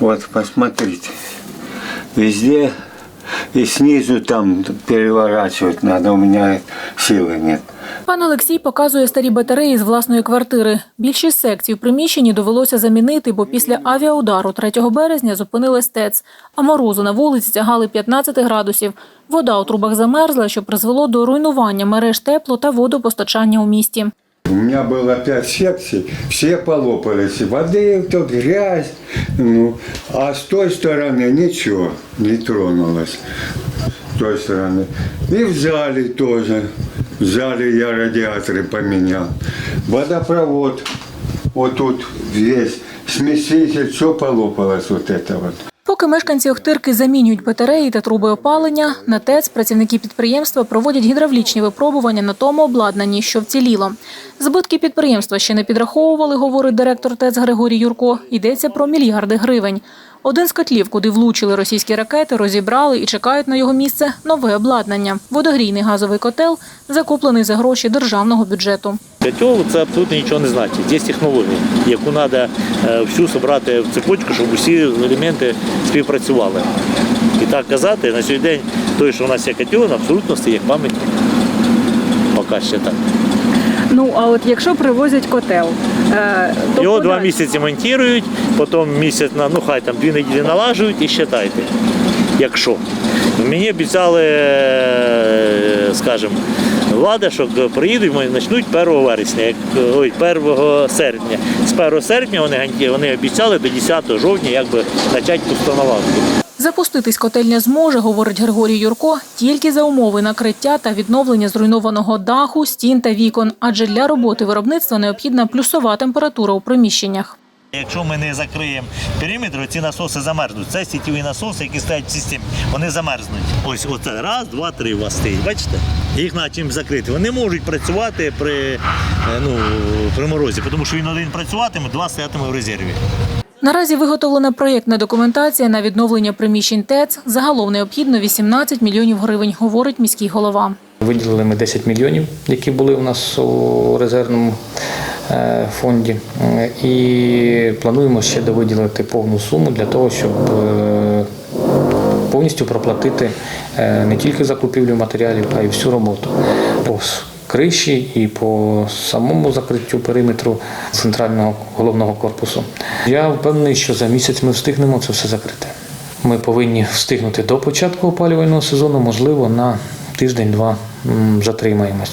Вот, посмотрите. Везде и снизу там переворачивать надо, у меня силы нет. Пан Олексій показує старі батареї з власної квартири. Більшість секцій в приміщенні довелося замінити, бо після авіаудару 3 березня зупинилась ТЕЦ, а морозу на вулиці тягали 15 градусів. Вода у трубах замерзла, що призвело до руйнування мереж тепло та водопостачання у місті. У меня было пять секций, все полопались. Воды тут грязь, ну, а с той стороны ничего не тронулось. С той стороны. И в зале тоже. В зале я радиаторы поменял. Водопровод вот тут весь, смеситель, все полопалось вот это вот. Поки мешканці Охтирки замінюють батареї та труби опалення, на ТЕЦ працівники підприємства проводять гідравлічні випробування на тому обладнанні, що вціліло. Збитки підприємства ще не підраховували, говорить директор ТЕЦ Григорій Юрко. Йдеться про мільярди гривень. Один з котлів, куди влучили російські ракети, розібрали і чекають на його місце нове обладнання. Водогрійний газовий котел закуплений за гроші державного бюджету. Котел це абсолютно нічого не значить. Є технологія, яку треба всю зібрати в цепочку, щоб усі елементи співпрацювали. І так казати, на сьогодні день той, що у нас є котел, абсолютно стає як пам'ять. Поки ще так. Ну а от якщо привозять котел, е, то Його два місяці монтують, потім місяць на ну хай там дві неділі налажують і считайте. Якщо. Мені обіцяли, скажімо, влада, що приїдуть, вони почнуть 1 вересня, як ой, 1 серпня. З 1 серпня вони, вони обіцяли до 10 жовтня якби почати постановати. Запуститись котельня зможе, говорить Григорій Юрко, тільки за умови накриття та відновлення зруйнованого даху, стін та вікон, адже для роботи виробництва необхідна плюсова температура у приміщеннях. Якщо ми не закриємо периметр, ці насоси замерзнуть. Це сітєві насоси, які стоять в системі, вони замерзнуть. Ось оце раз, два, три у вас стоїть. Бачите? Їх треба чим закрити. Вони можуть працювати при, е, ну, при морозі, тому що він один працюватиме, два стоятиме в резерві. Наразі виготовлена проєктна документація на відновлення приміщень ТЕЦ. Загалом необхідно 18 мільйонів гривень, говорить міський голова. Виділили ми 10 мільйонів, які були у нас у резервному фонді. Е, І плануємо ще довиділити повну суму для того, щоб е, повністю проплатити е, не тільки закупівлю матеріалів, а й всю роботу по криші і по самому закриттю периметру центрального головного корпусу. Я впевнений, що за місяць ми встигнемо це все закрити. Ми повинні встигнути до початку опалювального сезону, можливо, на тиждень-два затримаємось,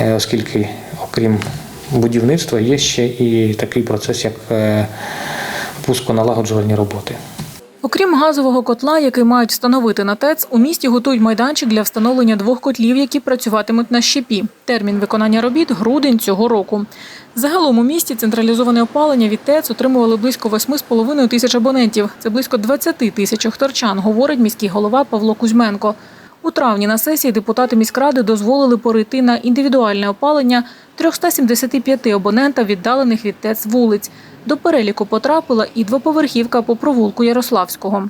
Е, оскільки, окрім будівництва, є ще і такий процес, як е, пусконалагоджувальні роботи. Окрім газового котла, який мають встановити на ТЕЦ, у місті готують майданчик для встановлення двох котлів, які працюватимуть на щепі. Термін виконання робіт – грудень цього року. Загалом у місті централізоване опалення від ТЕЦ отримували близько 8,5 тисяч абонентів. Це близько 20 тисяч охторчан, говорить міський голова Павло Кузьменко. У травні на сесії депутати міськради дозволили перейти на індивідуальне опалення 375 абонентам віддалених від ТЕЦ вулиць. До переліку потрапила і двоповерхівка по провулку Ярославського.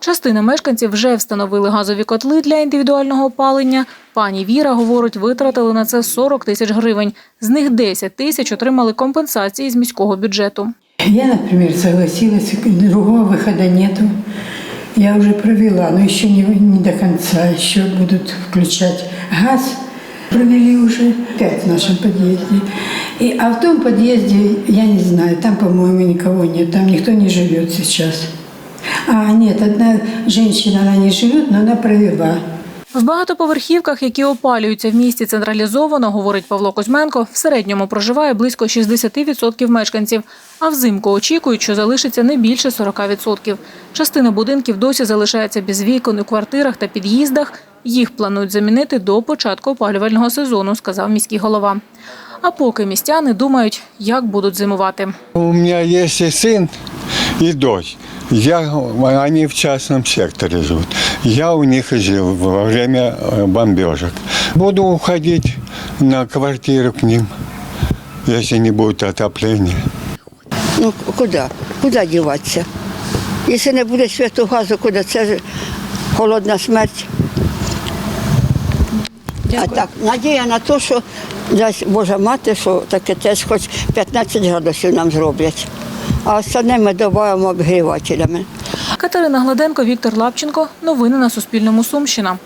Частина мешканців вже встановили газові котли для індивідуального опалення. Пані Віра, говорить, витратили на це 40 тисяч гривень. З них 10 тисяч отримали компенсації з міського бюджету. Я, например, согласилась, другого выхода нету. Я уже провела, но еще не, не до конца. Еще будут включать газ. Провели уже пять в нашем подъезде. И, а в том подъезде, я не знаю, там, по-моему, никого нет, там никто не живет сейчас. А, нет, одна женщина, она не живет, но она провела. В багатоповерхівках, які опалюються в місті централізовано, говорить Павло Кузьменко, в середньому проживає близько 60% мешканців, а взимку очікують, що залишиться не більше 40%. Частина будинків досі залишається без вікон у квартирах та під'їздах. Їх планують замінити до початку опалювального сезону, сказав міський голова. А поки містяни думають, як будуть зимувати. У меня есть и сын, и дочь. Я, они в частном секторе живут. Я у них и жил во время э, бомбежек. Буду уходить на квартиру к ним, если не будет отопления. Ну куди? Куди діватися? Якщо не буде святого газу, куди це ж холодна смерть. А так, надія на те, що дасть Божа мати, що таке теж хоч 15 градусів нам зроблять. А остальне ми додаємо обігрівателями. Катерина Гладенко, Віктор Лапченко. Новини на Суспільному. Сумщина.